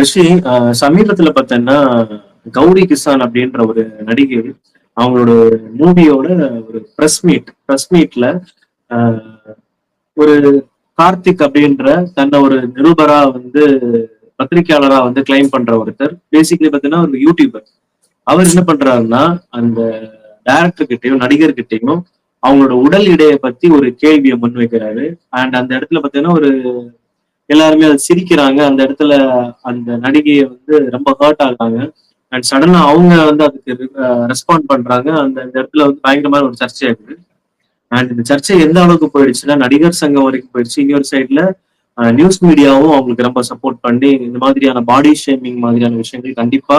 ரிஷி சமீபத்துல பார்த்தேன்னா கௌரி கிசான் அப்படின்ற ஒரு நடிகை அவங்களோட மூவியோட ஒரு ப்ரெஸ் மீட் ப்ரெஸ் மீட்ல ஒரு கார்த்திக் அப்படின்ற தன்னை ஒரு நிருபரா வந்து பத்திரிகையாளரா வந்து கிளைம் பண்ற ஒருத்தர். பேசிக்கலி பார்த்தீங்கன்னா ஒரு யூடியூபர் அவர் என்ன பண்றாருன்னா அந்த டைரக்டர் கிட்டயும் நடிகர்கிட்டயும் அவங்களோட உடல் எடையை பத்தி ஒரு கேள்வியை முன்வைக்கிறாரு. அண்ட் அந்த இடத்துல பார்த்தீங்கன்னா ஒரு எல்லாருமே அது சிரிக்கிறாங்க. அந்த இடத்துல அந்த நடிகையை வந்து ரொம்ப ஹர்ட் ஆகுறாங்க. அண்ட் சடனா அவங்க வந்து அதுக்கு ரெஸ்பாண்ட் பண்றாங்க. அந்த இடத்துல வந்து பயங்கரமான ஒரு சர்ச்சை ஆகுது. அண்ட் இந்த சர்ச்சை எந்த அளவுக்கு போயிடுச்சுன்னா நடிகர் சங்கம் வரைக்கும் போயிடுச்சு. இன்னொரு சைட்ல நியூஸ் மீடியாவும் அவங்களுக்கு ரொம்ப சப்போர்ட் பண்ணி இந்த மாதிரியான பாடி ஷேமிங் மாதிரியான விஷயங்கள் கண்டிப்பா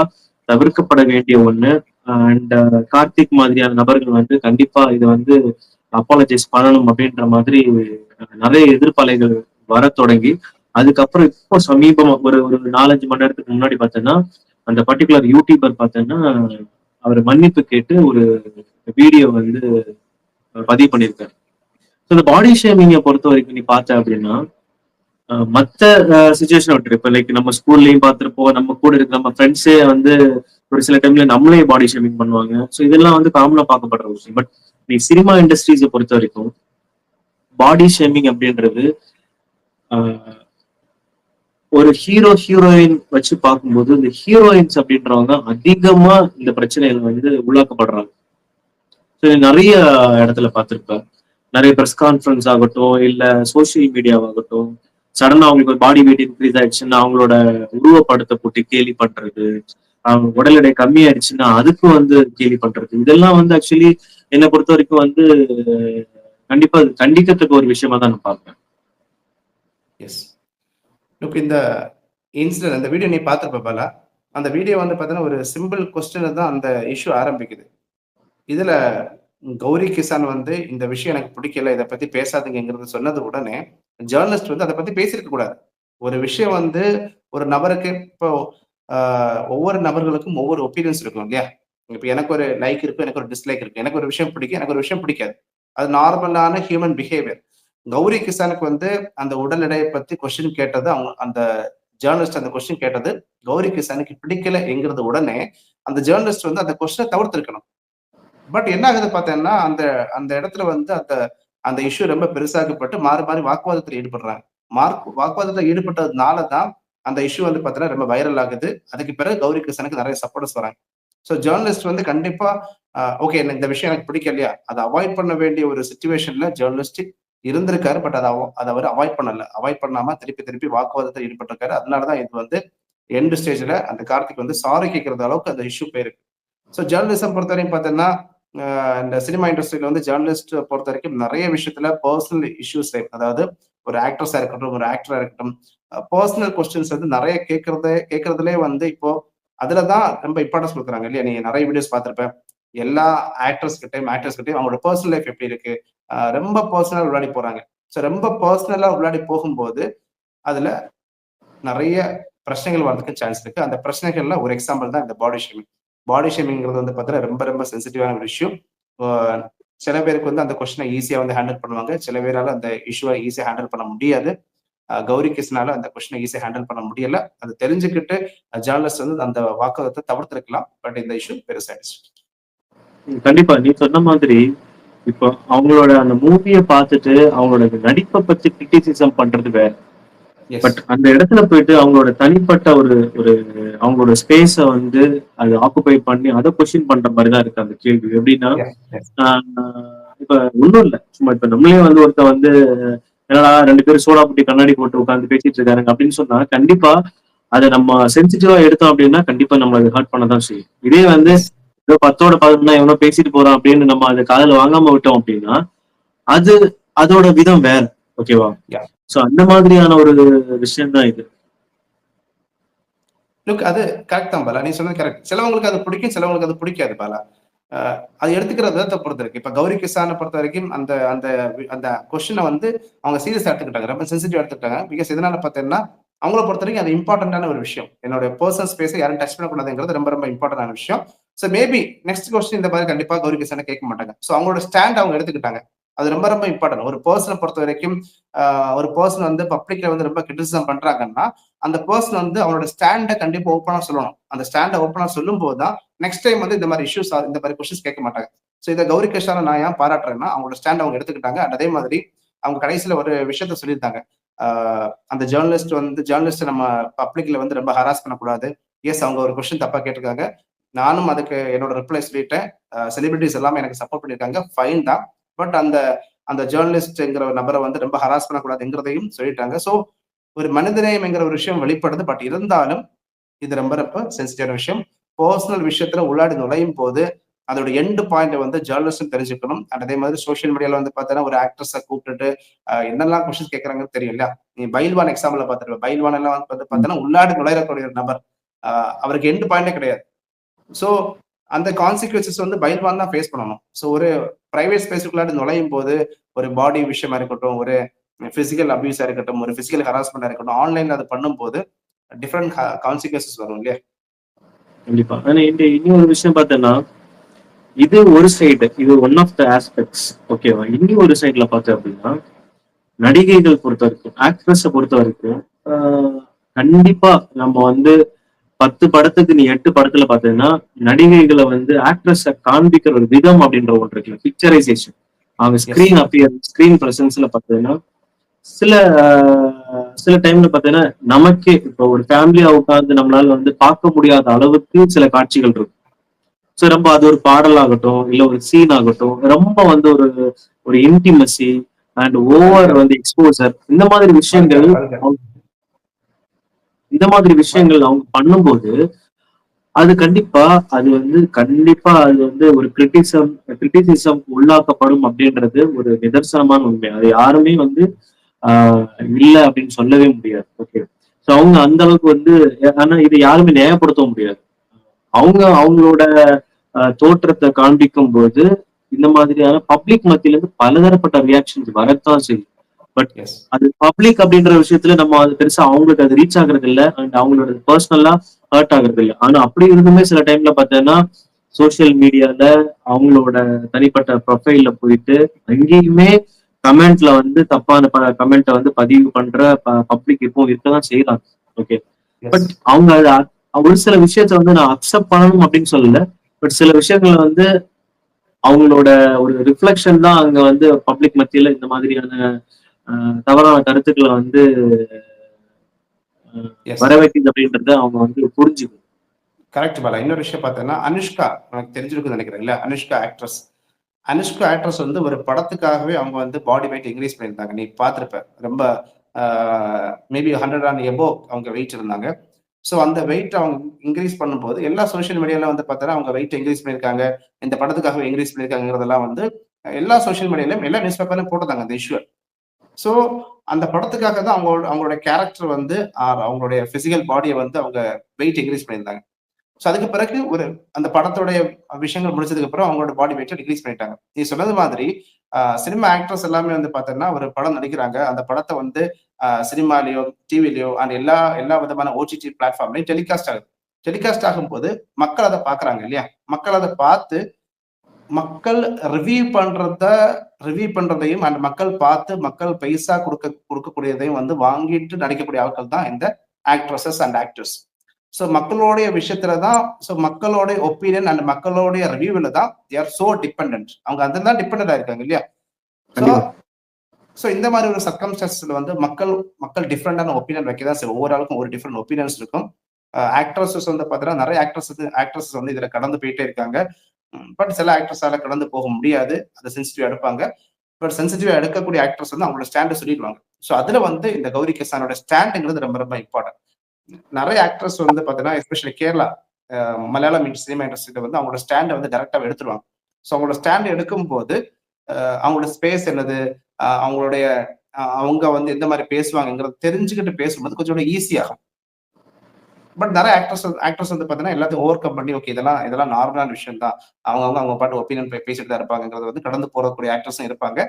தவிர்க்கப்பட வேண்டிய ஒண்ணு. அண்ட் கார்த்திக் மாதிரியான நபர்கள் வந்து கண்டிப்பா இதை வந்து அப்பாலஜைஸ் பண்ணணும் அப்படின்ற மாதிரி நிறைய எதிர்ப்பலைகள் வர தொடங்கி அதுக்கப்புறம் இப்போ சமீபம் ஒரு ஒரு நாலஞ்சு மணி நேரத்துக்கு முன்னாடி பார்த்தோன்னா அந்த பர்டிகுலர் யூடியூபர் பார்த்தோன்னா அவர் மன்னிப்பு கேட்டு ஒரு வீடியோ வந்து பதிவு பண்ணியிருக்காரு. ஸோ இந்த பாடி ஷேமிங்கை பொறுத்த வரைக்கும் நீ பார்த்த அப்படின்னா மற்ற சுச்சுவேஷன் விட்டு இப்போ லைக் நம்ம ஸ்கூல்லையும் பார்த்துருப்போம் நம்ம கூட இருக்க நம்ம ஃப்ரெண்ட்ஸே வந்து ஒரு சில டைம்ல நம்மளே பாடி ஷேமிங் பண்ணுவாங்க. ஸோ இதெல்லாம் வந்து காமனா பார்க்கப்படுற விஷயம். பட் நீ சினிமா இண்டஸ்ட்ரீஸை பொறுத்த வரைக்கும் பாடி ஷேமிங் அப்படின்றது ஒரு ஹீரோ ஹீரோயின் வச்சு பார்க்கும்போது இந்த ஹீரோயின்ஸ் அப்படின்றவங்க அதிகமா இந்த பிரச்சனைகள் வந்து உள்ளாக்கப்படுறாங்க. நிறைய இடத்துல பார்த்திருப்பேன். நிறைய ப்ரெஸ் கான்ஃபரன்ஸ் ஆகட்டும் இல்ல சோசியல் மீடியாவாகட்டும் சடனா அவங்களுக்கு ஒரு பாடி வெயிட் இன்க்ரீஸ் ஆயிடுச்சுன்னா அவங்களோட உருவப்படத்தை போட்டு கேலி பண்றது அவங்க உடல் எடை கம்மி ஆயிடுச்சுன்னா அதுக்கு வந்து கேலி பண்றது. இதெல்லாம் வந்து ஆக்சுவலி என்னை பொறுத்த வரைக்கும் வந்து கண்டிப்பா அது கண்டிக்கத்தக்க ஒரு விஷயமா தான் நான் பார்ப்பேன். எஸ் லுக் இந்த இன்சிடென்ட் அந்த வீடியோ நீ பார்த்துருப்ப பல அந்த வீடியோ வந்து பார்த்தீங்கன்னா ஒரு சிம்பிள் கொஸ்டின் தான் அந்த இஷ்யூ ஆரம்பிக்குது. இதில் கௌரி கிசான் வந்து இந்த விஷயம் எனக்கு பிடிக்கல இதை பற்றி பேசாதீங்கிறது சொன்னது உடனே ஜேர்னலிஸ்ட் வந்து அதை பற்றி பேசியிருக்க கூடாது. ஒரு விஷயம் வந்து ஒரு நபருக்கு இப்போ ஒவ்வொரு நபர்களுக்கும் ஒவ்வொரு ஒப்பீனியன்ஸ் இருக்கும் இல்லையா? இப்போ எனக்கு ஒரு லைக் இருக்கும் எனக்கு ஒரு டிஸ்லைக் இருக்கும் எனக்கு ஒரு விஷயம் பிடிக்கும் எனக்கு ஒரு விஷயம் பிடிக்காது. அது நார்மலான ஹியூமன் பிஹேவியர் கௌரி கிசானுக்கு வந்து அந்த உடல் எடையை பத்தி கொஸ்டின் கேட்டது அவங்க அந்த ஜேர்னலிஸ்ட் அந்த கொஸ்டின் கேட்டது கௌரி கிசானுக்கு பிடிக்கல என்கிறது உடனே அந்த ஜேர்னலிஸ்ட் வந்து அந்த கொஸ்டினை தவிர்த்திருக்கணும். பட் என்ன ஆகுது பார்த்தேன்னா அந்த அந்த இடத்துல வந்து அந்த அந்த இஷ்யூ ரொம்ப பெருசாக்கப்பட்டு மாறி மாறி வாக்குவாதத்தில் ஈடுபடுறாங்க. மார்க் வாக்குவாதத்தில் ஈடுபட்டதுனால தான் அந்த இஷ்யூ வந்து பார்த்தீங்கன்னா ரொம்ப வைரல் ஆகுது. அதுக்கு பிறகு கௌரி கிருஷ்ணனுக்கு நிறைய சப்போர்ட்ஸ் வராங்க. ஸோ ஜேர்னலிஸ்ட் வந்து கண்டிப்பா ஓகே இந்த விஷயம் எனக்கு பிடிக்கலையா? அதை அவாய்ட் பண்ண வேண்டிய ஒரு சுச்சுவேஷன்ல ஜேர்னலிஸ்ட் இருந்திருக்காரு பட் அதை அதை அவர் அவாய்ட் பண்ணல. அவாய்ட் பண்ணாம திருப்பி திருப்பி வாக்குவாதத்தில் ஈடுபட்டிருக்காரு. அதனாலதான் இது வந்து எண்டு ஸ்டேஜ்ல அந்த கார்த்திக் வந்து சாரி கேட்கறது அளவுக்கு அந்த இஷ்யூ போயிருக்கு. ஸோ ஜேர்னலிசம் பொறுத்த வரைக்கும் பார்த்தீங்கன்னா இந்த சினிமா இண்டஸ்ட்ரியில வந்து ஜேர்னலிஸ்ட் பொறுத்த வரைக்கும் நிறைய விஷயத்துல பர்சனல் இஷ்யூஸ் அதாவது ஒரு ஆக்ட்ரஸா இருக்கட்டும் ஒரு ஆக்டரா இருக்கட்டும் பர்சனல் கொஸ்டின்ஸ் வந்து நிறைய கேட்கறத கேட்கறதுலே வந்து இப்போ அதுலதான் ரொம்ப இம்பார்ட்டன்ஸ் கொடுக்குறாங்க இல்லையா? நீங்க நிறைய வீடியோஸ் பார்த்துருப்பேன். எல்லா ஆக்டர்ஸ் கிட்டையும் ஆக்டர்ஸ் கிட்டையும் அவங்களோட பர்சனல் லைஃப் எப்படி இருக்கு? ரொம்ப பர்சனலா விளையாடி போறாங்க. ஸோ ரொம்ப பர்சனலா விளையாடி போகும்போது அதுல நிறைய பிரச்சனைகள் வர்றதுக்கு சான்ஸ் இருக்கு. அந்த பிரச்சனைகள்ல ஒரு எக்ஸாம்பிள் தான் இந்த பாடி ஷேமிங் பாடி ஷேமிங்கிறது வந்து பார்த்தீங்கன்னா ரொம்ப ரொம்ப சென்சிட்டிவான ஒரு விஷயம். சில பேருக்கு வந்து அந்த கொஸ்டினை ஈஸியாக வந்து ஹேண்டில் பண்ணுவாங்க. சில பேரால அந்த இஷ்யூவை ஈஸியாக ஹேண்டில் பண்ண முடியாது. கௌரி கிருஷ்ணால அந்த கொஸ்டினை ஈஸியாக ஹேண்டில் பண்ண முடியல. அதை தெரிஞ்சுக்கிட்டு ஜேர்னலிஸ்ட் வந்து அந்த வாக்கத்தை தவிர்த்திருக்கலாம். பட் இந்த இஷ்யூ பெருசாயிடுச்சு. கண்டிப்பா நீ சொன்ன மாதிரி இப்போ அவங்களோட அந்த மூவியை பார்த்துட்டு அவங்களோட நடிப்பை பத்தி கிரிட்டிசிசம் பண்றது வேற. பட் அந்த இடத்துல போயிட்டு அவங்களோட தனிப்பட்ட ஒரு ஒரு அவங்களோட ஸ்பேஸ வந்து அது ஆக்குபை பண்ணி அதை கொஸ்டின் பண்ற மாதிரி தான் இருக்கு அந்த கேள்வி. எப்படின்னா இப்ப ஒண்ணும் இல்ல. சும்மா இப்ப நம்மளே வந்து ஒருத்த வந்து என்னடா ரெண்டு பேரும் சோடா புட்டி கண்ணாடி போட்டு உட்காந்து பேசிட்டு இருக்காருங்க அப்படின்னு சொன்னா கண்டிப்பா அதை நம்ம சென்சிட்டிவா எடுத்தோம் அப்படின்னா கண்டிப்பா நம்ம அதை ஹர்ட் பண்ணதான் செய்யும். இதே வந்து ஏதோ பத்தோட பதினொன்னா எவனோ பேசிட்டு போறான் அப்படின்னு நம்ம அதை காதல வாங்காம விட்டோம் அப்படின்னா அது அதோட விதம் வேற. ஓகேவா சோ அந்த மாதிரியான ஒரு விஷயம் தான் இது. லுக் அது கரெக்ட் தான் பாலா. நீ சொன்னது கரெக்ட் சிலவங்களுக்கு அது பிடிக்கும் சிலவங்களுக்கு அது பிடிக்காது பாலா. அது எடுத்துக்கிற விதத்தை பொறுத்த இருக்கு. இப்ப கௌரி கிசானை பொறுத்த வரைக்கும் அந்த அந்த அந்த கொஸ்டினை வந்து அவங்க சீரியஸ் எடுத்துக்கிட்டாங்க. ரொம்ப சென்சிட்டிவ் எடுத்துக்கிட்டாங்க. பிகாஸ் இதனால பார்த்தீங்கன்னா அவங்கள பொறுத்த வரைக்கும் அது இம்பார்ட்டன்டான ஒரு விஷயம். என்னோட பர்சனல் ஸ்பேஸை யாரும் டச் பண்ணக்கூடாதுங்கிறது ரொம்ப ரொம்ப இம்பார்ட்டன்டான விஷயம். ஸோ மேபி நெக்ஸ்ட் கொஸ்டின் இந்த மாதிரி கண்டிப்பா கௌரி கிருஷ்ணனை கேட்க மாட்டாங்க. ஸோ அவங்களோட ஸ்டாண்ட் அவங்க எடுத்துக்கிட்டாங்க. அது ரொம்ப ரொம்ப இம்பார்ட்டன்ட் ஒரு பர்சனை பொறுத்த வரைக்கும் ஒரு பர்சன் வந்து பப்ளிக்ல வந்து ரொம்ப கிரிட்டிசிசம் பண்றாங்கன்னா அந்த பர்சன் வந்து அவனோட ஸ்டாண்டை கண்டிப்பா ஓப்பனா சொல்லணும். அந்த ஸ்டாண்டை ஓப்பனா சொல்லும் போதுதான் நெக்ஸ்ட் டைம் வந்து இந்த மாதிரி இஷ்யூஸ் இந்த மாதிரி கொஸ்டின்ஸ் கேட்க மாட்டாங்க. ஸோ இதை கௌரி கிருஷ்ணாவை நான் ஏன் பாராட்டுறேன்னா அவங்களோட ஸ்டாண்ட் அவங்க எடுத்துக்கிட்டாங்க. அதே மாதிரி அவங்க கடைசியில ஒரு விஷயத்த சொல்லியிருந்தாங்க. அந்த ஜேர்னலிஸ்ட் வந்து ஜேர்னலிஸ்ட் நம்ம பப்ளிக்ல வந்து ரொம்ப ஹராஸ் பண்ணக்கூடாது. எஸ் அவங்க ஒரு கொஸ்டின் தப்பா கேட்டிருக்காங்க. நானும் அதுக்கு என்னோட ரிப்ளை சொல்லிட்டேன். செலிபிரிட்டிஸ் எல்லாமே எனக்கு சப்போர்ட் பண்ணியிருக்காங்க. ஃபைன் தான். பட் அந்த அந்த ஜேர்னலிஸ்ட்ங்கிற ஒரு நபரை வந்து ரொம்ப ஹராஸ் பண்ணக்கூடாதுங்கிறதையும் சொல்லிட்டாங்க. ஸோ ஒரு மனிதநேயம்ங்கிற ஒரு விஷயம் வெளிப்படுது. பட் இருந்தாலும் இது ரொம்ப ரொம்ப சென்சிட்டிவான விஷயம். பர்சனல் விஷயத்துல உள்ளாடி நுழையும் போது அதோட எண்டு பாயிண்ட் வந்து ஜேர்னலிஸ்டும் தெரிஞ்சுக்கணும். அண்ட் அதே மாதிரி சோஷியல் மீடியால வந்து பார்த்தீங்கன்னா ஒரு ஆக்ட்ரஸை கூப்பிட்டுட்டு என்னெல்லாம் கொஸ்டின் கேட்கறாங்கன்னு தெரியும் இல்லையா நீ பைல்வான் எக்ஸாம்பிள் பார்த்துருப்பேன் பைல்வான் எல்லாம் வந்து பார்த்தீங்கன்னா உள்ளாடி நுழையக்கூடிய ஒரு நபர். அவருக்கு எண்டு பாயிண்டே கிடையாது. ஸோ அந்த கான்சிக்வன்சஸ் வந்து பைல்வான் தான் ஃபேஸ் பண்ணணும். ஸோ ஒரு பிரைவேட் ஸ்பேஸுக்குள்ளாடி நுழையும் போது ஒரு பாடி விஷயமா இருக்கட்டும் ஒரு ஃபிசிக்கல் அபியூஸா இருக்கட்டும் ஒரு ஃபிசிக்கல் ஹராஸ்மெண்டா இருக்கட்டும் ஆன்லைன்ல அது பண்ணும்போது டிஃப்ரெண்ட் கான்சிக்வன்சஸ் வரும் இல்லையா? கண்டிப்பா. ஆனா இந்த இன்னொரு விஷயம் பார்த்தேன்னா இது ஒரு சைடு இது ஒன் ஆஃப் த ஆஸ்பெக்ட்ஸ் ஓகேவா இனி ஒரு சைடில் பார்த்தோம் அப்படின்னா நடிகைகள் பொறுத்த வரைக்கும் ஆக்ட்ரஸை பொறுத்த வரைக்கும் கண்டிப்பாக கண்டிப்பா நம்ம வந்து பத்து படத்துக்கு நீ எட்டு படத்துல பார்த்தீங்கன்னா நடிகைகளை வந்து ஆக்ட்ரஸை காண்பிக்கிற ஒரு விதம் அப்படின்ற ஒன்று இருக்குல்ல பிக்சரைசேஷன் அவங்க ஸ்கிரீன் அப்பியர் ஸ்கிரீன் பிரசன்ஸ்ல பார்த்தீங்கன்னா சில சில டைம்ல பார்த்தீங்கன்னா நமக்கே இப்போ ஒரு ஃபேமிலியா உட்கார்ந்து நம்மளால வந்து பார்க்க முடியாத அளவுக்கு சில காட்சிகள் இருக்கும். ஸோ ரொம்ப அது ஒரு பாடல் ஆகட்டும் இல்ல ஒரு சீன் ஆகட்டும் ரொம்ப வந்து ஒரு ஒரு இன்டிமசி அண்ட் ஓவர் வந்து எக்ஸ்போசர் இந்த மாதிரி விஷயங்கள் இந்த மாதிரி விஷயங்கள் அவங்க பண்ணும்போது அது கண்டிப்பா அது வந்து கண்டிப்பா அது வந்து ஒரு கிரிட்டிசம் கிரிட்டிசிசம் உள்ளாக்கப்படும் அப்படின்றது ஒரு நிதர்சனமான உண்மை. அது யாருமே வந்து ஆஹ் இல்ல அப்படின்னு சொல்லவே முடியாது. ஓகே ஸோ அவங்க அந்த அளவுக்கு வந்து ஆனா இது யாருமே நியாயப்படுத்த முடியாது. அவங்க அவங்களோட ஆஹ் தோற்றத்தை காண்பிக்கும் போது இந்த மாதிரியான பப்ளிக் மத்தியில இருந்து பலதரப்பட்ட ரியாக்ஷன்ஸ் வரத்தான் செய்யும். எஸ் அது பப்ளிக் அப்படின்ற விஷயத்துல நம்ம அது பெருசா அவங்களுக்கு அது ரீச் ஆகுறது இல்ல அண்ட் அவங்களோட பர்சனலா ஹர்ட் ஆகுறது இல்ல ஆனா அப்படி இருந்துமே சில டைம்ல பார்த்தேன்னா சோஷியல் மீடியால அவங்களோட தனிப்பட்ட ப்ரொஃபைல்ல போயிட்டு அங்கேயுமே கமெண்ட்ல வந்து தப்பான கமெண்ட்டை வந்து பதிவு பண்ற பப்ளிக் இப்போ இருக்கதான் செய்யறாங்க ஓகே பட் அவங்க ஒரு சில விஷயத்த வந்து நான் அக்செப்ட் பண்ணணும் அப்படின்னு சொல்லல. பட் சில விஷயங்களை வந்து அவங்களோட ஒரு ரிஃப்ளெக்ஷன் தான் அங்க வந்து பப்ளிக் மத்தியில இந்த மாதிரியான தவறான கருத்துக்களை வந்து வர வைக்குது அப்படின்றத அவங்க வந்து புரிஞ்சுக்கணும் கரெக்ட் பாலா இன்னொரு விஷயம் பார்த்தேன்னா அனுஷ்கா எனக்கு தெரிஞ்சிருக்குன்னு நினைக்கிறேன் இல்ல? அனுஷ்கா ஆக்ட்ரஸ் அனுஷ்கா ஆக்ட்ரஸ் வந்து ஒரு படத்துக்காகவே அவங்க வந்து பாடி வெயிட் இன்க்ரீஸ் பண்ணியிருந்தாங்க. நீ பார்த்துருப்ப. ரொம்ப மேபி ஹண்ட்ரட் அண்ட் எபோ அவங்க வெயிட் இருந்தாங்க. ஸோ அந்த வெயிட் அவங்க இன்க்ரீஸ் பண்ணும்போது எல்லா சோஷியல் மீடியால வந்து பார்த்தோன்னா அவங்க வெயிட் இன்க்ரீஸ் பண்ணியிருக்காங்க. இந்த படத்துக்காகவே இன்க்ரீஸ் பண்ணியிருக்காங்கிறதெல்லாம் வந்து எல்லா சோஷியல் மீடியாலையும் எல்லா நியூஸ் பேப்பர்லையும் போட்டிருந்தாங்க அந்த இஷ்யூ ஸோ அந்த படத்துக்காக தான் அவங்களோட அவங்களோட கேரக்டர் வந்து ஆர் அவங்களுடைய பிசிக்கல் பாடியை வந்து அவங்க வெயிட் இன்க்ரீஸ் பண்ணியிருந்தாங்க. ஸோ அதுக்கு பிறகு ஒரு அந்த படத்தோடைய விஷயங்கள் முடிச்சதுக்கு அப்புறம் அவங்களோட பாடி வெயிட்டை டிக்ரீஸ் பண்ணிட்டாங்க. நீ சொன்னது மாதிரி சினிமா ஆக்ட்ரஸ் எல்லாமே வந்து பார்த்தோன்னா ஒரு படம் நடிக்கிறாங்க. அந்த படத்தை வந்து சினிமாலேயோ டிவிலையோ அண்ட் எல்லா எல்லா விதமான ஓடிடி பிளாட்ஃபார்ம்லையும் டெலிகாஸ்ட் ஆகுது. டெலிகாஸ்ட் ஆகும்போது மக்கள் அதை பார்க்குறாங்க இல்லையா? மக்கள் அதை பார்த்து மக்கள் ரிவ்யூ பண்ணுறத ரிவ்யூ பண்றதையும் அண்ட் மக்கள் பார்த்து மக்கள் பைசா கொடுக்க கொடுக்கக்கூடியதையும் வந்து வாங்கிட்டு நடிக்கக்கூடிய ஆட்கள் தான் இந்த ஆக்ட்ரஸஸ் அண்ட் ஆக்டர்ஸ் ஸோ மக்களுடைய விஷயத்துல தான் ஸோ மக்களுடைய ஒப்பீனியன் அண்ட் மக்களுடைய ரிவ்யூவில் தான் தேர் சோ டிபெண்ட் அவங்க அதில் தான் டிபெண்ட் ஆயிருக்காங்க இல்லையா? ஸோ இந்த மாதிரி ஒரு சர்க்கம்ஸ்டன்ஸ்ல வந்து மக்கள் மக்கள் டிஃப்ரெண்டான ஒப்பீனியன் வைக்க தான் செய்யும் ஒவ்வொரு ஆளுக்கும் ஒரு டிஃப்ரெண்ட் ஒப்பீனியன்ஸ் இருக்கும். ஆக்ட்ரஸஸ் வந்து பார்த்தீங்கன்னா நிறைய ஆக்ட்ரஸ் ஆக்ட்ரஸஸ் வந்து இதில் கடந்து போயிட்டே இருக்காங்க. பட் சில ஆக்டர்ஸால கடந்து போக முடியாது. அதை சென்சிட்டிவ் எடுப்பாங்க. பட் சென்சிட்டிவா எடுக்கக்கூடிய ஆக்டர்ஸ் வந்து அவங்களோட ஸ்டாண்டை சொல்லிடுவாங்க. ஸோ அதுல வந்து இந்த கௌரி கிசானோட ஸ்டாண்டுங்கிறது ரொம்ப ரொம்ப இம்பார்ட்டன்ட் நிறைய ஆக்டர்ஸ் வந்து பார்த்தீங்கன்னா எஸ்பெஷலி கேரளா மலையாளம் சினிமா இண்டஸ்ட்ரியில வந்து அவங்களோட ஸ்டாண்டை வந்து டேரக்டாக எடுத்துருவாங்க. ஸோ அவங்களோட ஸ்டாண்ட் எடுக்கும்போது அவங்களோட ஸ்பேஸ் என்னது? அவங்களுடைய அவங்க வந்து எந்த மாதிரி பேசுவாங்கங்கிறத தெரிஞ்சுக்கிட்டு பேசும்போது கொஞ்சம் ஈஸியாகும் பட் நிறைய ஆக்டர்ஸ் ஆக்டர்ஸ் வந்து பார்த்தீங்கன்னா எல்லாத்தையும் ஓவர் கம் பண்ணி ஓகே இதெல்லாம் இதெல்லாம் நார்மலான விஷயம் தான் அவங்க அவங்க அவங்க பாட்டு ஒப்பீனியன் பேசிட்டு தான் இருப்பாங்கிறது வந்து கடந்து போறக்கூடிய ஆக்டர்ஸும் இருப்பாங்க.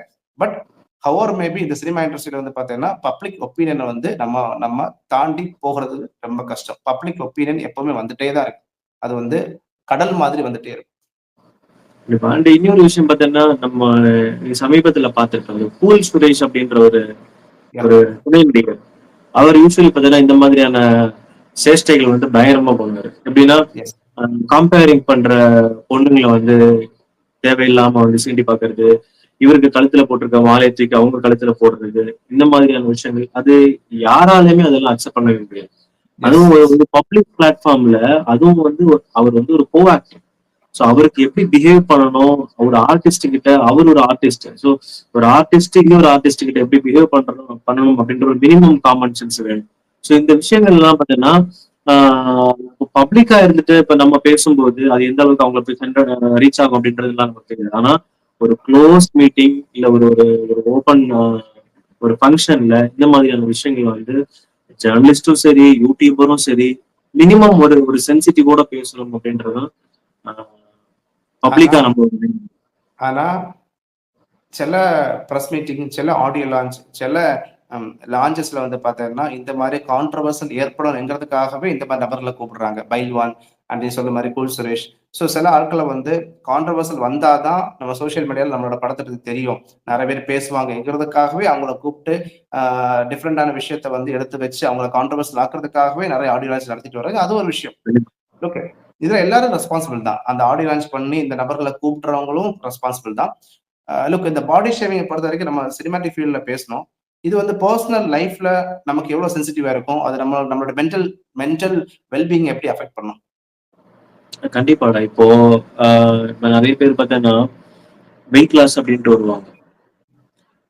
பட் ஹவர் மேபி இந்த சினிமா இண்டஸ்ட்ரியில வந்து பார்த்தீங்கன்னா பப்ளிக் ஒப்பீனியனை வந்து நம்ம நம்ம தாண்டி போகிறது ரொம்ப கஷ்டம். பப்ளிக் ஒப்பீனியன் எப்பவுமே வந்துட்டே தான் இருக்கு. அது வந்து கடல் மாதிரி வந்துட்டே இருக்கும் அண்ட் இன்னொரு விஷயம் பார்த்தீங்கன்னா நம்ம சமீபத்துல பார்த்திருக்கோம் கூல் சுரேஷ் அப்படின்ற ஒரு ஒரு துணை நடிகர். அவர் யூஸ்வலி பார்த்தீங்கன்னா இந்த மாதிரியான சேஷ்டைகள் வந்து பயங்கரமா பண்ணுவாரு. எப்படின்னா கம்பேரிங் பண்ற பொண்ணுங்களை வந்து தேவையில்லாம வந்து சீண்டி பாக்குறது இவருக்கு கழுத்துல போட்டிருக்க மாலையை தூக்கி அவங்க கழுத்துல போடுறது இந்த மாதிரியான விஷயங்கள். அது யாராலையுமே அதெல்லாம் அக்செப்ட் பண்ணவே முடியாது. அதுவும் ஒரு- ஒரு பப்ளிக் பிளாட்ஃபார்ம்ல அதுவும் வந்து அவர் வந்து ஒரு கோ ஆக்டர் ஸோ அவருக்கு எப்படி பிஹேவ் பண்ணணும்? ஒரு ஆர்டிஸ்ட் கிட்ட அவர் ஒரு ஆர்டிஸ்ட் ஸோ ஒரு ஆர்டிஸ்ட் ஒரு ஆர்டிஸ்ட் கிட்ட எப்படி பிஹேவ் பண்றணும் பண்ணணும் அப்படின்ற ஒரு மினிமம் காமன் சென்ஸ் வேணும். ஸோ இந்த விஷயங்கள் எல்லாம் பார்த்தீங்கன்னா பப்ளிக்கா இருந்துட்டு இப்ப நம்ம பேசும்போது அது எந்த அளவுக்கு அவங்களை போய் சென்ற ரீச் ஆகும் அப்படின்றது எல்லாம் நமக்கு தெரியாது. ஆனா ஒரு க்ளோஸ் மீட்டிங் இல்ல ஒரு ஒரு ஒரு ஓப்பன் ஒரு ஃபங்க்ஷன்ல இந்த மாதிரியான விஷயங்கள் வந்து ஜேர்னலிஸ்டும் சரி யூடியூபரும் சரி மினிமம் ஒரு ஒரு சென்சிட்டிவோட பேசணும் அப்படின்றதும் பப்ளிக்கா நம்ம ஆனா சில ப்ரெஸ் மீட்டிங் சில ஆடியோ லான்ச் சில லான்ச்சஸ்ல வந்து பார்த்தீங்கன்னா இந்த மாதிரி கான்ட்ரவர்சல் ஏற்படும்ங்கிறதுக்காகவே இந்த மாதிரி நபர்களை கூப்பிடுறாங்க. பைல்வான் அப்படின்னு நீ சொல்ல மாதிரி கூல் சுரேஷ். ஸோ சில ஆட்களை வந்து கான்ட்ரவர்சல் வந்தாதான் நம்ம சோஷியல் மீடியாவில் நம்மளோட படத்துக்கு தெரியும். நிறைய பேர் பேசுவாங்கங்கிறதுக்காகவே அவங்கள கூப்பிட்டு டிஃப்ரெண்டான விஷயத்த வந்து எடுத்து வச்சு அவங்கள கான்ட்ரவர்சல் ஆக்குறதுக்காகவே நிறைய ஆடியோ லான்ச் நடத்திட்டு வராங்க அது ஒரு விஷயம். ஓகே இதுல எல்லாரும் ரெஸ்பான்சிபிள் தான். அந்த ஆடியோ லான்ச் பண்ணி இந்த நபர்களை கூப்பிடுறவங்களும் ரெஸ்பான்சிபிள் தான். லுக் இந்த பாடி ஷேவிங்கை பொறுத்த வரைக்கும் நம்ம சினிமாட்டிக் ஃபீல்டில் பேசணும். இது வந்து பர்சனல் லைஃப்ல நமக்கு எவ்வளவு சென்சிட்டிவா இருக்கும்? அது நம்ம நம்மளோட மென்டல் மென்டல் வெல்பீங் எப்படி அஃபெக்ட் பண்ணும்? கண்டிப்பாடா இப்போ ஆஹ் நிறைய பேர் பார்த்தோன்னா வெயிட் லாஸ் அப்படின்ட்டு வருவாங்க.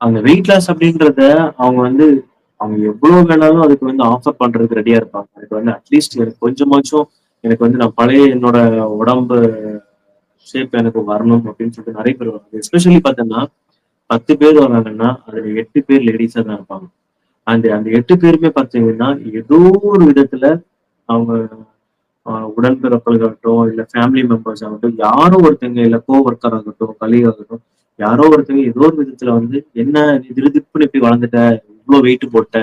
அந்த வெயிட் லாஸ் அப்படின்றத அவங்க வந்து அவங்க எவ்வளவு வேணாலும் அதுக்கு வந்து ஆஃபர் பண்றதுக்கு ரெடியா இருப்பாங்க. எனக்கு வந்து அட்லீஸ்ட் எனக்கு கொஞ்சமாச்சும் எனக்கு வந்து நான் பழைய என்னோட உடம்பு ஷேப் எனக்கு வரணும் அப்படின்னு சொல்லிட்டு நிறைய பேர் வருவாங்க. எஸ்பெஷலி பார்த்தோன்னா பத்து பேர் வராங்கன்னா அதுல எட்டு பேர் லேடிஸா தான் இருப்பாங்க. அந்த அந்த எட்டு பேருமே பார்த்தீங்கன்னா ஏதோ ஒரு விதத்துல அவங்க உடன்பிறப்புகளாகட்டும் இல்ல ஃபேமிலி மெம்பர்ஸ் ஆகட்டும் யாரோ ஒருத்தங்க இல்ல கோ ஒர்க்கர் ஆகட்டும் கலீக் ஆகட்டும் யாரோ ஒருத்தங்க ஏதோ ஒரு விதத்துல வந்து என்ன நீ திருதிப்புன்னு இப்படி வளர்ந்துட்ட? இவ்வளவு வெயிட் போட்ட?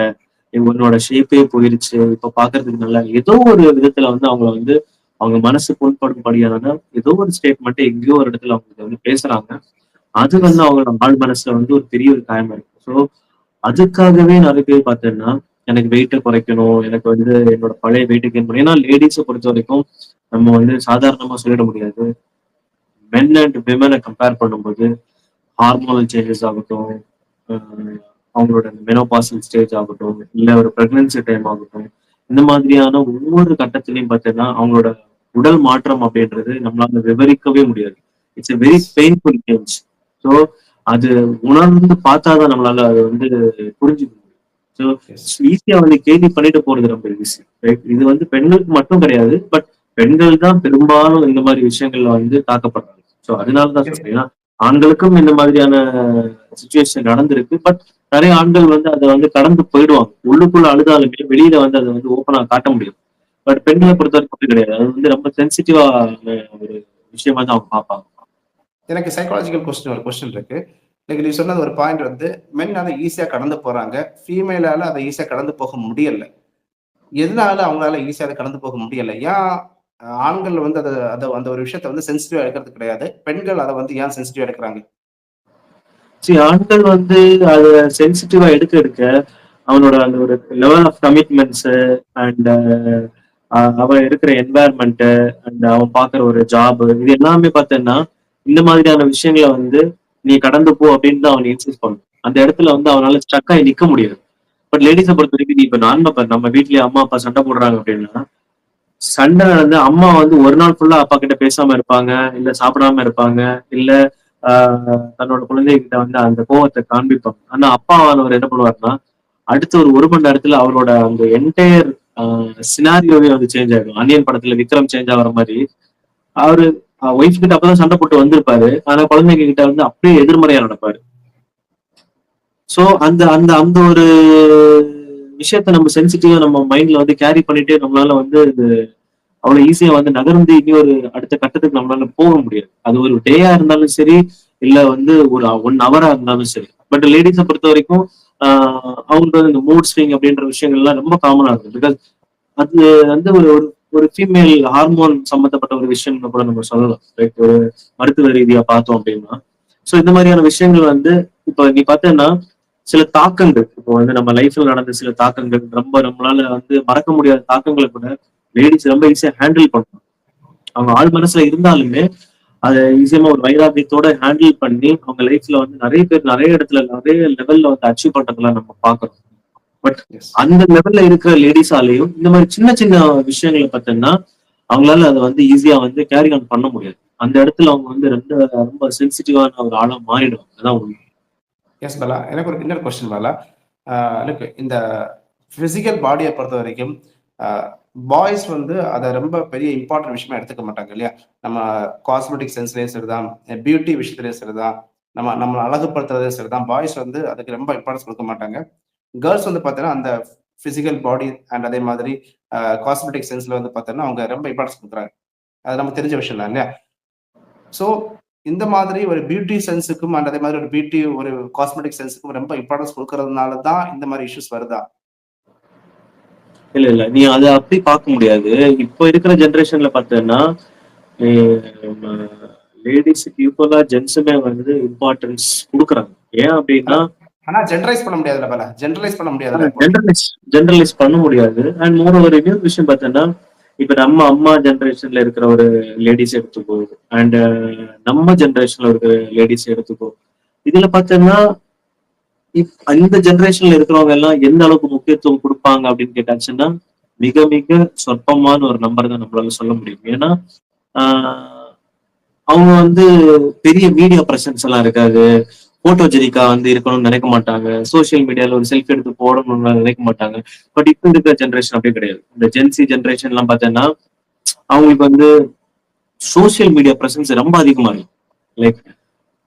உன்னோட ஷேப்பே போயிருச்சு. இப்ப பாக்குறதுக்கு நல்லா ஏதோ ஒரு விதத்துல வந்து அவங்கள வந்து அவங்க மனசு புண்படும்படியான ஏதோ ஒரு ஸ்டேட்மெண்ட் எங்கேயோ ஒரு இடத்துல அவங்க வந்து பேசுறாங்க. அது வந்து அவங்களோட ஆள் மனசுல வந்து ஒரு பெரிய ஒரு காயமா இருக்கும். ஸோ அதுக்காகவே நிறைய பேர் பார்த்தீங்கன்னா எனக்கு வெயிட்டை குறைக்கணும் எனக்கு வந்து என்னோட பழைய வெயிட்டை கெயின் பண்ணணும். ஏன்னா லேடிஸை பொறுத்த வரைக்கும் நம்ம வந்து சாதாரணமா சொல்லிட முடியாது. மென் அண்ட் விமனை கம்பேர் பண்ணும்போது ஹார்மோனல் சேஞ்சஸ் ஆகட்டும் அவங்களோட மெனோபாசல் ஸ்டேஜ் ஆகட்டும் இல்லை ஒரு ப்ரெக்னன்சி டைம் ஆகட்டும் இந்த மாதிரியான ஒவ்வொரு கட்டத்திலையும் பார்த்தீங்கன்னா அவங்களோட உடல் மாற்றம் அப்படின்றது நம்மளால விவரிக்கவே முடியாது. It's a very painful change so அது உணர்ந்து பார்த்தாதான் நம்மளால அதை வந்து புரிஞ்சுக்க முடியும். ஸோ ஈஸியா வந்து கேள்வி பண்ணிட்டு போறது ரொம்ப ஈஸி இது வந்து பெண்களுக்கு மட்டும் கிடையாது பட் பெண்கள் தான் பெரும்பாலும் இந்த மாதிரி விஷயங்கள்ல வந்து தாக்கப்படுறாங்க. ஸோ அதனால தான் சொல்றேன். ஆண்களுக்கும் இந்த மாதிரியான சுச்சுவேஷன் நடந்திருக்கு பட் நிறைய ஆண்கள் வந்து அதை வந்து கடந்து போயிடுவாங்க. உள்ளுக்குள்ள அழுதாலுமே வெளியில வந்து அதை வந்து ஓப்பனா காட்ட முடியும் பட் பெண்களை பொறுத்த வரைக்கும் அப்படி கிடையாது. அது வந்து ரொம்ப சென்சிட்டிவா ஒரு விஷயமா தான் அவங்க பார்ப்பாங்க. எனக்கு சைக்காலஜிக்கல் கொஸ்டின் ஒரு கொஸ்டின் இருக்கு. லைக் நீ சொன்னது ஒரு பாயிண்ட் வந்து மென் அதை ஈஸியா கடந்து போறாங்க. ஃபீமேலால அதை ஈஸியா கடந்து போக முடியல. எதனால அவங்களால ஈஸியா அதை கடந்து போக முடியல? ஏன் ஆண்கள் வந்து அதை அதை அந்த ஒரு விஷயத்த வந்து சென்சிட்டிவா எடுக்கிறது கிடையாது. பெண்கள் அதை வந்து ஏன் சென்சிட்டிவா எடுக்கிறாங்க? சரி ஆண்கள் வந்து அதை சென்சிட்டிவா எடுக்க எடுக்க அவனோட அந்த ஒரு லெவல் ஆஃப் கமிட்மெண்ட்ஸ் அண்ட் அவன் இருக்கிற என்வாயர்மெண்ட் அண்ட் அவன் பார்க்குற ஒரு ஜாப் இது எல்லாமே பார்த்தேன்னா இந்த மாதிரியான விஷயங்களை வந்து நீ கடந்து போ அப்படின்னு தான் அவன் இன்சிஸ்ட் பண்ணும் அந்த இடத்துல வந்து அவனால ஸ்டக் ஆகி நிக்க முடியாது. பட் லேடிஸை பொறுத்த வரைக்கும் நீ இப்ப நான் நம்ம வீட்லயே அம்மா அப்பா சண்டை போடுறாங்க அப்படின்னா சண்டை நடந்து அம்மா வந்து ஒரு நாள் ஃபுல்லா அப்பா கிட்ட பேசாம இருப்பாங்க இல்ல சாப்பிடாம இருப்பாங்க இல்ல ஆஹ் தன்னோட குழந்தைகிட்ட வந்து அந்த கோவத்தை காண்பிப்பாங்க. ஆனா அப்பா அவர் என்ன பண்ணுவாருன்னா அடுத்த ஒரு ஒரு மணி நேரத்துல அவரோட அந்த என்டையர் சினாரியோவே வந்து சேஞ்ச் ஆகும் அனியன் படத்துல விக்ரம் சேஞ்ச் ஆகுற மாதிரி அவரு ஒய்ஃப் கிட்ட அப்பதான் சண்டை போட்டு வந்திருப்பாரு. ஆனா குழந்தைங்க கிட்ட வந்து அப்படியே எதிர்மறையா நடப்பாரு. சோ அந்த அந்த அந்த ஒரு விஷயத்த நம்ம சென்சிட்டிவா நம்ம மைண்ட்ல வந்து கேரி பண்ணிட்டு நம்மளால வந்து இது அவ்வளவு ஈஸியா வந்து நகர்ந்து இனி ஒரு அடுத்த கட்டத்துக்கு நம்மளால போக முடியாது. அது ஒரு டேயா இருந்தாலும் சரி இல்ல வந்து ஒரு ஒன் ஹவரா இருந்தாலும் சரி. பட் லேடிஸை பொறுத்த வரைக்கும் ஆஹ் அவங்களுக்கு வந்து இந்த மூட் ஸ்விங் அப்படின்ற விஷயங்கள்லாம் ரொம்ப காமனா இருக்கும். பிகாஸ் அது வந்து ஒரு ஒரு ஒரு ஃபீமேல் ஹார்மோன் சம்பந்தப்பட்ட ஒரு விஷயம்னு கூட நம்ம சொல்லலாம். ரைட் ஒரு மருத்துவ ரீதியா பார்த்தோம் அப்படின்னா. ஸோ இந்த மாதிரியான விஷயங்கள் வந்து இப்போ நீ பார்த்தேன்னா சில தாக்கங்கள் இப்போ வந்து நம்ம லைஃப்ல நடந்த சில தாக்கங்கள் ரொம்ப நம்மளால வந்து மறக்க முடியாத தாக்கங்களை கூட லேடிஸ் ரொம்ப ஈஸியா ஹேண்டில் பண்ணணும் அவங்க ஆள் மனசுல இருந்தாலுமே அதை ஈஸியமா ஒரு வைராக்கியத்தோட ஹேண்டில் பண்ணி அவங்க லைஃப்ல வந்து நிறைய பேர் நிறைய இடத்துல நிறைய லெவல்ல வந்து அச்சீவ் பண்றதெல்லாம் நம்ம பாக்குறோம் எஸ் அந்த லெவல்ல இருக்கிற லேடிஸாலையும் இந்த மாதிரி சின்ன சின்ன விஷயங்களை பார்த்தீங்கன்னா அவங்களால அதை வந்து ஈஸியா வந்து கேரி ஆன் பண்ண முடியாது. அந்த இடத்துல அவங்க வந்து ரொம்ப ரொம்ப சென்சிட்டிவான ஒரு ஆளா மாறிடும் அதான் உண்மை. எஸ் பாலா. எனக்கு ஒரு இன்னொரு கொஸ்டின் பாலா. எனக்கு இந்த பிசிக்கல் பாடியை பொறுத்த வரைக்கும் பாய்ஸ் வந்து அதை ரொம்ப பெரிய இம்பார்ட்டன்ட் விஷயமா எடுத்துக்க மாட்டாங்க இல்லையா? நம்ம காஸ்மெட்டிக் சென்ஸ்லேயும் சரிதான் பியூட்டி விஷயத்துலேயும் சரிதான் நம்ம நம்மளை அழகுபடுத்துறதே சரிதான். பாய்ஸ் வந்து அதுக்கு ரொம்ப இம்பார்ட்டன்ஸ் கொடுக்க மாட்டாங்க. கேர்ள்ஸ் வந்து பார்த்தீங்கன்னா அந்த பிசிக்கல் பாடி அண்ட் அதே மாதிரி காஸ்மெட்டிக் சென்ஸ்ல வந்து பார்த்தீங்கன்னா அவங்க ரொம்ப இம்பார்ட்டன்ஸ் கொடுக்குறாங்க. அது நம்ம தெரிஞ்ச விஷயம் இல்லையா? ஸோ இந்த மாதிரி ஒரு பியூட்டி சென்ஸுக்கும் அண்ட் அதே மாதிரி ஒரு பியூட்டி ஒரு காஸ்மெட்டிக் சென்ஸுக்கும் ரொம்ப இம்பார்ட்டன்ஸ் கொடுக்கறதுனால தான் இந்த மாதிரி இஷ்யூஸ் வருதா? இல்ல இல்ல. நீ அதை அப்படி பார்க்க முடியாது. இப்போ இருக்கிற ஜென்ரேஷன்ல பார்த்தேன்னா லேடிஸுக்கு ஈக்குவலா ஜென்ஸுமே வந்து இம்பார்ட்டன்ஸ் கொடுக்குறாங்க. ஏன் அப்படின்னா ஆனா ஜென்ரலைஸ் பண்ண முடியாதுல்ல பல. ஜென்ரலைஸ் பண்ண முடியாது ஜென்ரலைஸ் ஜென்ரலைஸ் பண்ண முடியாது. அண்ட் மோர் ஒரு இன்னொரு விஷயம் பார்த்தோன்னா இப்ப நம்ம அம்மா ஜென்ரேஷன்ல இருக்கிற ஒரு லேடிஸ் எடுத்துக்கோ அண்ட் uh, நம்ம ஜென்ரேஷன்ல இருக்கிற லேடிஸ் எடுத்துக்கோ. இதுல பார்த்தோன்னா இப் அந்த ஜென்ரேஷன்ல இருக்கிறவங்க எல்லாம் எந்த அளவுக்கு முக்கியத்துவம் கொடுப்பாங்க அப்படின்னு கேட்டாச்சுன்னா மிக மிக சொற்பமான ஒரு நம்பர் தான் நம்மளால சொல்ல முடியும். ஏன்னா ஆஹ் அவங்க வந்து பெரிய மீடியா பிரசன்ஸ் எல்லாம் இருக்காது. போட்டோஜெனிக்கா வந்து இருக்கணும்னு நினைக்க மாட்டாங்க. சோசியல் மீடியால ஒரு செல்ஃபி எடுத்து போடணும்னு நினைக்க மாட்டாங்க. பட் இப்போ இருக்கிற ஜென்ரேஷன் அப்படி கிடையாது. இந்த ஜென்சி ஜென்ரேஷன் எல்லாம் பார்த்தீங்கன்னா அவங்களுக்கு வந்து சோசியல் மீடியா பிரசன்ஸ் ரொம்ப அதிகமா இருக்கு. லைக்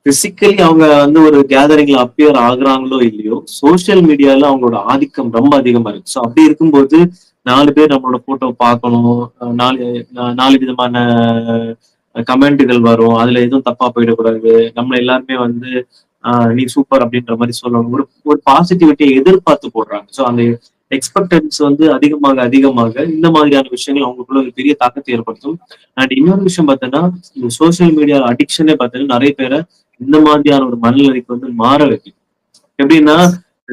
பிசிக்கலி அவங்க வந்து ஒரு கேதரிங்ல அப்பியர் ஆகுறாங்களோ இல்லையோ சோசியல் மீடியால அவங்களோட ஆதிக்கம் ரொம்ப அதிகமா இருக்கு. ஸோ அப்படி இருக்கும்போது நாலு பேர் நம்மளோட போட்டோ பார்க்கணும். நாலு நாலு விதமான கமெண்ட்டுகள் வரும். அதுல எதுவும் தப்பா போயிடக்கூடாது. நம்ம எல்லாருமே வந்து நீ சூப்பர் அப்படின்ற மாதிரி சொல்லணும். ஒரு ஒரு பாசிட்டிவிட்டியை எதிர்பார்த்து போடுறாங்க. ஸோ அந்த எக்ஸ்பெக்டன்ஸ் வந்து அதிகமாக அதிகமாக இந்த மாதிரியான விஷயங்கள் அவங்களுக்குள்ள ஒரு பெரிய தாக்கத்தை ஏற்படுத்தும். அண்ட் இன்னொரு விஷயம் பார்த்தோன்னா இந்த சோஷியல் மீடியா அடிக்ஷனே பார்த்தீங்கன்னா நிறைய பேரை இந்த மாதிரியான ஒரு மனநிலைக்கு வந்து மாற வைக்கும். எப்படின்னா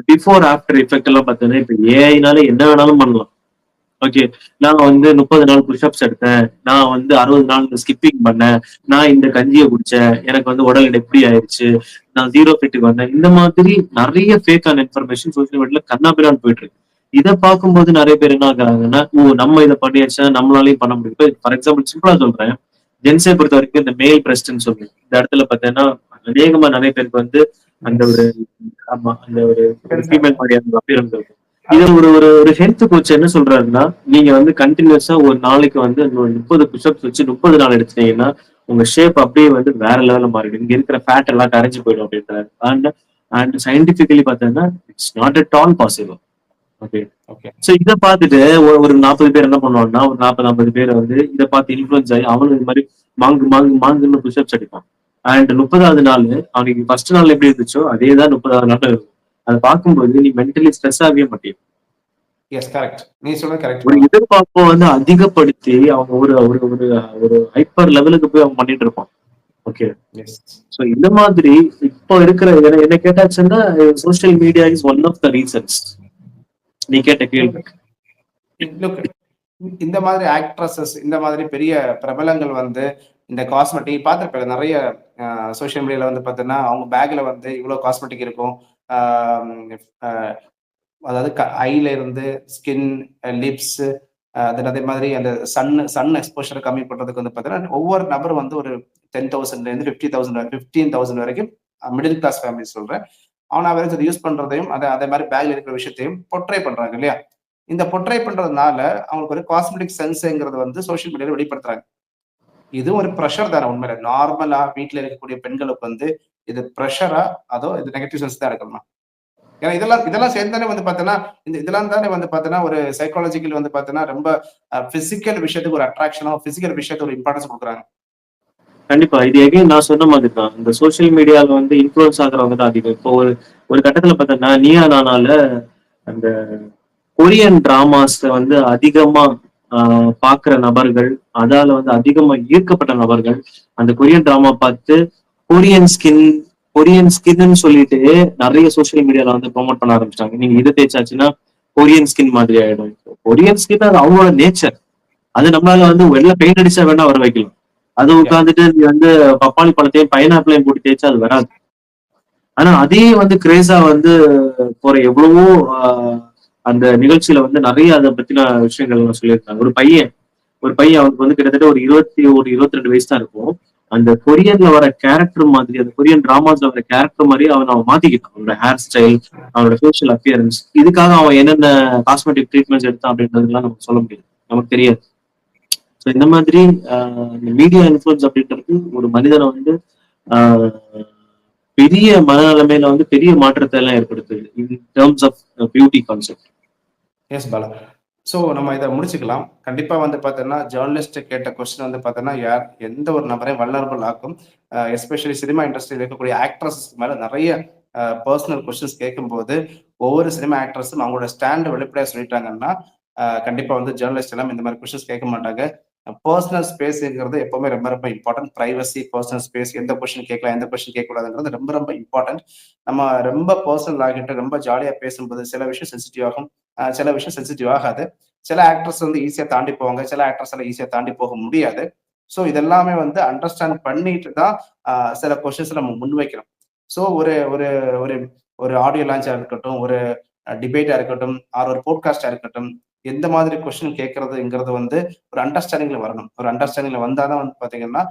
பிஃபோர் ஆஃப்டர் எஃபெக்ட் எல்லாம் பார்த்தீங்கன்னா இப்போ ஏஐனால என்ன வேணாலும் பண்ணலாம். ஓகே நான் வந்து முப்பது நாள் புஷ்அப்ஸ் எடுத்தேன். நான் வந்து அறுபது நாள் ஸ்கிப்பிங் பண்ணேன். நான் இந்த கஞ்சியை குடிச்சேன். எனக்கு வந்து உடல் எடை எப்படி ஆயிடுச்சு. நான் ஜீரோ ஃபிட்டுக்கு வந்தேன். இந்த மாதிரி நிறைய ஃபேக்கான இன்ஃபர்மேஷன் சோஷியல் மீடியால கண்ணாபிரான் போயிட்டு இருக்கு. இதை பார்க்கும்போது நிறைய பேர் என்ன ஆகுறாங்கன்னா ஓ நம்ம இதை பண்ணியாச்சுன்னா நம்மளாலையும் பண்ண முடியும். இப்போ ஃபார் எக்ஸாம்பிள் சிம்பிளா சொல்றேன். ஜென்ஸை பொறுத்த வரைக்கும் இந்த மேல் பிரஸ்ட்னு சொல்லுவேன் இந்த இடத்துல பார்த்தீங்கன்னா அநேகமா நிறைய பேருக்கு வந்து அந்த ஒரு ஆமா அந்த ஒரு ஃபீமேல் மாதிரியான அப்பியரன்ஸ் இருக்கும் இது ஒரு ஒரு ஒரு ஹெல்த் கோச் என்ன சொல்றாருன்னா நீங்க வந்து கண்டினியூஸா ஒரு நாளைக்கு வந்து முப்பது புஷ்அப்ஸ் வச்சு முப்பது நாள் எடுத்தீங்கன்னா உங்க ஷேப் அப்படியே வந்து வேற லெவல்ல மாறிடும். இங்க இருக்கிற ஃபேட் எல்லாம் கரைஞ்சு போயிடும் அப்படின்றாரு. அண்ட் அண்ட் சயின்டிபிகலி பார்த்தீங்கன்னா it's not at all possible okay okay so இதை பார்த்துட்டு ஒரு- ஒரு நாற்பது பேர் என்ன பண்ணுவாங்கன்னா ஒரு நாற்பது ஐம்பது பேர் வந்து இதை பார்த்து இன்ஃபுளுன்ஸ் ஆகி அவனும் இது மாதிரி மாங்கு மாங்கு மாங்குன்னு புஷ்அப்ஸ் அடிப்பான் அண்ட் முப்பதாவது நாள் அவனுக்கு ஃபர்ஸ்ட் நாள் எப்படி இருந்துச்சோ அதே தான் முப்பதாவது நாள் இருக்கும். அதை பார்க்கும்போது நீ மென்டலி ஸ்ட்ரெஸ் ஆகவே மாட்டேன் எஸ் கரெக்ட் நீ சொல்றது கரெக்ட் ஒரு எதிர்பார்ப்பை வந்து அதிகப்படுத்தி அவங்க ஒரு ஒரு ஒரு ஒரு ஹைப்பர் லெவலுக்கு போய் அவன் பண்ணிட்டு இருப்பான். ஓகே சோ இந்த மாதிரி இப்போ இருக்கிற என்ன- கேட்டாச்சுன்னா social media is one of the reasons நீ கேட்ட கேள்வி. இந்த மாதிரி ஆக்ட்ரஸஸ் இந்த மாதிரி பெரிய பிரபலங்கள் வந்து இந்த காஸ்மெட்டிக் பார்த்துருப்பேன் நிறைய சோஷியல் மீடியால வந்து பார்த்தீங்கன்னா அவங்க பேக்ல வந்து இவ்வளோ காஸ்மெட்டிக் இருக்கும். அதாவது ஐல இருந்து ஸ்கின் லிப்ஸ் அது அதே மாதிரி அந்த சன் சன் எக்ஸ்போஷர் கம்மி பண்றதுக்கு வந்து பார்த்தீங்கன்னா ஒவ்வொரு நபரும் வந்து ஒரு டென் தௌசண்ட்ல இருந்து ஃபிஃப்டி தௌசண்ட் ஃபிஃப்டீன் தௌசண்ட் வரைக்கும் மிடில் கிளாஸ் ஃபேமிலி சொல்றேன். அவன் அவரேஜ் அதை யூஸ் பண்றதையும் அதை அதே மாதிரி பேக்ல இருக்கிற விஷயத்தையும் பொட்ரை பண்றாங்க இல்லையா? இந்த பொட்ரை பண்றதுனால அவங்களுக்கு ஒரு காஸ்மெட்டிக் சென்ஸுங்கிறது வந்து சோஷியல் மீடியாவில் வெளிப்படுத்துறாங்க. இது ஒரு ப்ரெஷர் தானே உண்மையில. நார்மலா வீட்டில் இருக்கக்கூடிய பெண்களுக்கு வந்து இது ப்ரெஷரா அதோ இது நெகட்டிவ் சென்ஸ் தான் இருக்கணுமா ஏன்னா இதெல்லாம் இதெல்லாம் சேர்ந்தானே வந்து பார்த்தோன்னா இந்த இதெல்லாம் தானே வந்து பார்த்தோன்னா ஒரு சைக்காலஜிக்கல் வந்து பார்த்தோன்னா ரொம்ப பிசிக்கல் விஷயத்துக்கு ஒரு அட்ராக்ஷனோ பிசிக்கல் விஷயத்துக்கு ஒரு இம்பார்ட்டன்ஸ் கொடுக்குறாங்க. கண்டிப்பா. இது எகைன் நான் சொன்ன மாதிரி தான். இந்த சோஷியல் மீடியால வந்து இன்ஃபுளுன்ஸ் ஆகுறவங்க தான் அதிகம். இப்போ ஒரு ஒரு கட்டத்துல பார்த்தோன்னா நீயா நானால அந்த கொரியன் டிராமாஸ் வந்து அதிகமா பாக்குற நபர்கள் அதால வந்து அதிகமா ஈர்க்கப்பட்ட நபர்கள் அந்த கொரியன் டிராமா பார்த்து கொரியன் ஸ்கின் கொரியன் ஸ்கின்னு சொல்லிட்டு நிறைய சோசியல் மீடியால வந்து ப்ரோமோட் பண்ண ஆரம்பிச்சிட்டாங்க. நீங்க இதை தேய்ச்சாச்சுன்னா கொரியன் ஸ்கின் மாதிரி ஆயிடும். கொரியன் ஸ்கின் அது அவங்களோட நேச்சர் அது நம்மளால வந்து வெளில பெயிண்ட் அடிச்சா வேணா வர வைக்கலாம். அது உட்காந்துட்டு நீ வந்து பப்பாளி பழத்தையும் பைனாப்பிளையும் போட்டு தேய்ச்சா அது வராது. ஆனா அதே வந்து கிரேஸா வந்து போற எவ்வளவோ ஆஹ், அந்த நிகழ்ச்சியில வந்து நிறைய அதை பத்தின விஷயங்கள் சொல்லியிருக்காங்க. ஒரு பையன் ஒரு பையன் அவனுக்கு வந்து கிட்டத்தட்ட ஒரு இருபத்தி ஒரு இருபத்தி ரெண்டு வயசு தான் இருக்கும். அந்த கொரியன்ல வர கேரக்டர் மாதிரி அந்த கொரியன் டிராமாஸ்ல வர கேரக்டர் மாதிரி அவன் அவன் மாத்திக்கிட்டான். அவனோட ஹேர் ஸ்டைல் அவனோட ஃபேஷியல் அப்பியரன்ஸ் இதுக்காக அவன் என்னென்ன காஸ்மெட்டிக் ட்ரீட்மெண்ட்ஸ் எடுத்தான் அப்படின்றதுலாம் நமக்கு சொல்ல முடியாது. நமக்கு தெரியாது. ஸோ இந்த மாதிரி ஆஹ், இந்த மீடியா இன்ஃபுளுன்ஸ் அப்படின்றது ஒரு மனிதனை வந்து ஆஹ், பெரிய மனநிலைமையில வந்து பெரிய மாற்றத்தை எல்லாம் ஏற்படுத்துது. In terms of beauty concept yes Bala. So நம்ம இதை முடிச்சுக்கலாம். கண்டிப்பாக வந்து பார்த்தோன்னா ஜேர்னலிஸ்ட் கேட்ட கொஸ்டின் வந்து பார்த்தோன்னா யார் எந்த ஒரு நபரையும் வல்லரபிள் ஆக்கும்? எஸ்பெஷலி சினிமா இண்டஸ்ட்ரியில் இருக்கக்கூடிய ஆக்ட்ரஸஸ்க்கு மேலே நிறைய பர்சனல் கொஸ்டின்ஸ் கேட்கும்போது ஒவ்வொரு சினிமா ஆக்ட்ரஸும் அவங்களோட ஸ்டாண்டை வெளிப்படையாக சொல்லிட்டாங்கன்னா கண்டிப்பாக கண்டிப்பா வந்து ஜேர்னலிஸ்ட் எல்லாம் இந்த மாதிரி கொஸ்டின்ஸ் கேட்க மாட்டாங்க. பர்சனல் ஸ்பேஸுங்கிறது எப்பவுமே ரொம்ப ரொம்ப இம்பார்ட்டன்ட் ப்ரைவசி பர்சனல் ஸ்பேஸ் எந்த கொஸ்டின் கேட்கலாம் எந்த கொஸ்டின் கேட்கக்கூடாதுங்கிறது ரொம்ப ரொம்ப இம்பார்ட்டன்ட் நம்ம ரொம்ப பர்சனல் ஆகிட்டு ரொம்ப ஜாலியாக பேசும்போது சில விஷயம் சென்சிட்டிவ் ஆகும். சில விஷயம் சென்சிட்டிவ் ஆகாது சில ஆக்டர்ஸ் வந்து ஈஸியா தாண்டி போவாங்க சில ஆக்டர்ஸ் எல்லாம் ஈஸியாக தாண்டி போக முடியாது ஸோ இதெல்லாமே வந்து அண்டர்ஸ்டாண்ட் பண்ணிட்டு தான் சில கொஷின்ஸ் நம்ம முன்வைக்கிறோம் ஸோ ஒரு ஒரு ஒரு ஒரு ஆடியோ லான்ச்சா இருக்கட்டும் ஒரு டிபேட்டா இருக்கட்டும் ஆர் ஒரு போட்காஸ்டா இருக்கட்டும் எந்த மாதிரி கொஸ்டின் கேட்கறதுங்கிறது வந்து ஒரு அண்டர்ஸ்டாண்டிங்ல வரணும் ஒரு அண்டர்ஸ்டாண்டிங்ல வந்தாதான் வந்து பாத்தீங்கன்னா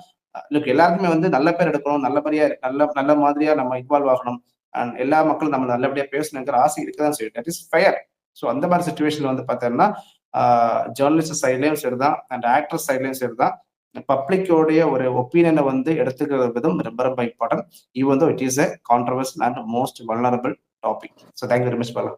லுக் எல்லாருக்குமே வந்து நல்ல பேர் எடுக்கணும் நல்லபடியா நல்ல நல்ல மாதிரியா நம்ம இன்வால்வ் ஆகணும் அண்ட் எல்லா மக்களும் நம்ம நல்லபடியா பேசணுங்கிற ஆசை இருக்கதான் செய்யும். தட் இஸ் ஃபயர் ஸோ அந்த மாதிரி சுச்சுவேஷன்ல வந்து பார்த்தோம்னா ஜேர்னலிஸ்ட் சைட்லையும் சரி தான் அண்ட் ஆக்டர் சரி தான் பப்ளிக்கோடைய ஒரு ஒப்பீனியனை வந்து எடுத்துக்கிற விதம் ரொம்ப ரொம்ப important even though it is a controversy and most vulnerable topic so thank you very much Bala